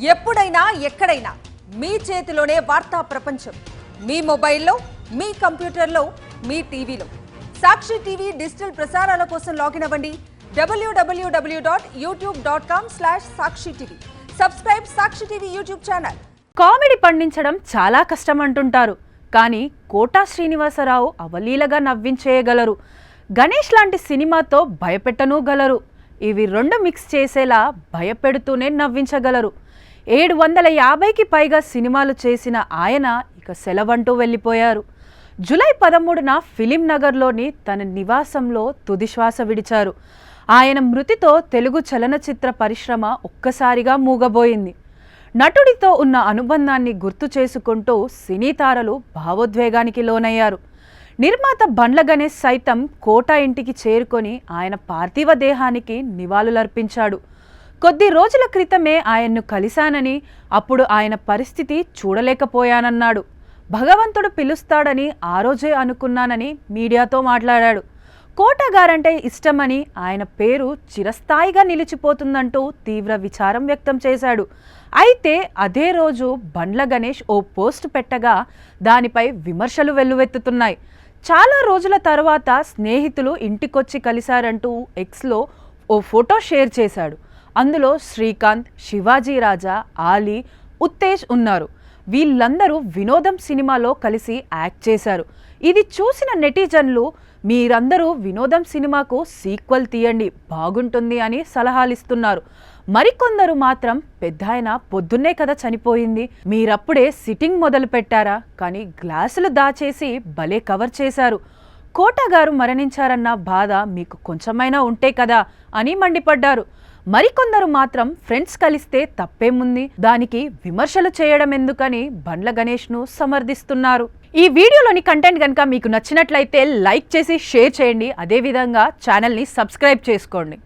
ఎప్పుడైనా ఎక్కడైనా మీ చేతిలోనే వార్తా ప్రపంచం. మీ మొబైల్లో మీ కంప్యూటర్లో మీ టీవీలో. సాక్షి టీవీ డిజిటల్ ప్రసారాల కోసం లాగిన్ అవ్వండి. W W W dot YouTube dot com slash Sakshi TV. Subscribe Sakshi TV YouTube channel. Comedy పండించడం చాలా కష్టం అంటుంటారు. కానీ కోటా శ్రీనివాసరావు అవలీలగా నవ్వించేయగలరు. గణేష్ లాంటి సినిమాతో భయపెట్టనూ గలరు ఇవి రెండు మిక్స్ చేసేలా భయపెడుతూనే నవ్వించగలరు. ఏడు వందల యాభైకి పైగా సినిమాలు చేసిన ఆయన ఇక సెలవంటూ వెళ్ళిపోయారు. జూలై పదమూడున ఫిలిం నగర్లోని తన నివాసంలో తుదిశ్వాస విడిచారు. ఆయన మృతితో తెలుగు చలనచిత్ర పరిశ్రమ ఒక్కసారిగా మూగబోయింది. నటుడితో ఉన్న అనుబంధాన్ని గుర్తు చేసుకుంటూ సినీ తారలు భావోద్వేగానికి లోనయ్యారు. నిర్మాత బండ్ల గణేష్ సైతం కోట ఇంటికి చేరుకొని ఆయన పార్థివ దేహానికి నివాళులర్పించాడు. కొద్ది రోజుల క్రితమే ఆయన్ను కలిశానని అప్పుడు ఆయన పరిస్థితి చూడలేకపోయానన్నాడు. భగవంతుడు పిలుస్తాడని ఆ రోజే అనుకున్నానని మీడియాతో మాట్లాడాడు. కోటగారంటే ఇష్టమని ఆయన పేరు చిరస్థాయిగా నిలిచిపోతుందంటూ తీవ్ర విచారం వ్యక్తం చేశాడు. అయితే అదే రోజు బండ్ల గణేష్ ఓ పోస్ట్ పెట్టగా దానిపై విమర్శలు వెల్లువెత్తుతున్నాయి. చాలా రోజుల తర్వాత స్నేహితులు ఇంటికొచ్చి కలిశారంటూ ఎక్స్లో ఓ ఫోటో షేర్ చేశాడు. అందులో శ్రీకాంత్ శివాజీ రాజా ఆలీ ఉత్తేజ్ ఉన్నారు. వీళ్ళందరూ వినోదం సినిమాలో కలిసి యాక్ట్ చేశారు. ఇది చూసిన నెటిజన్లు మీరందరూ వినోదం సినిమాకు సీక్వెల్ తీయండి బాగుంటుంది అని సలహాలిస్తున్నారు. మరికొందరు మాత్రం పెద్దాయన పొద్దున్నే కదా చనిపోయింది మీరప్పుడే సిట్టింగ్ మొదలు పెట్టారా కానీ గ్లాసులు దాచేసి భలే కవర్ చేశారు. కోట గారు మరణించారన్న బాధ మీకు కొంచెమైనా ఉంటే కదా అని మండిపడ్డారు. మరికొందరు మాత్రం ఫ్రెండ్స్ కలిస్తే తప్పేముంది? దానికి విమర్శలు చేయడం ఎందుకని బండ్ల గణేష్ను సమర్థిస్తున్నారు. ఈ వీడియోలోని కంటెంట్ కనుక మీకు నచ్చినట్లయితే లైక్ చేసి షేర్ చేయండి. అదేవిధంగా ఛానల్ని సబ్స్క్రైబ్ చేసుకోండి.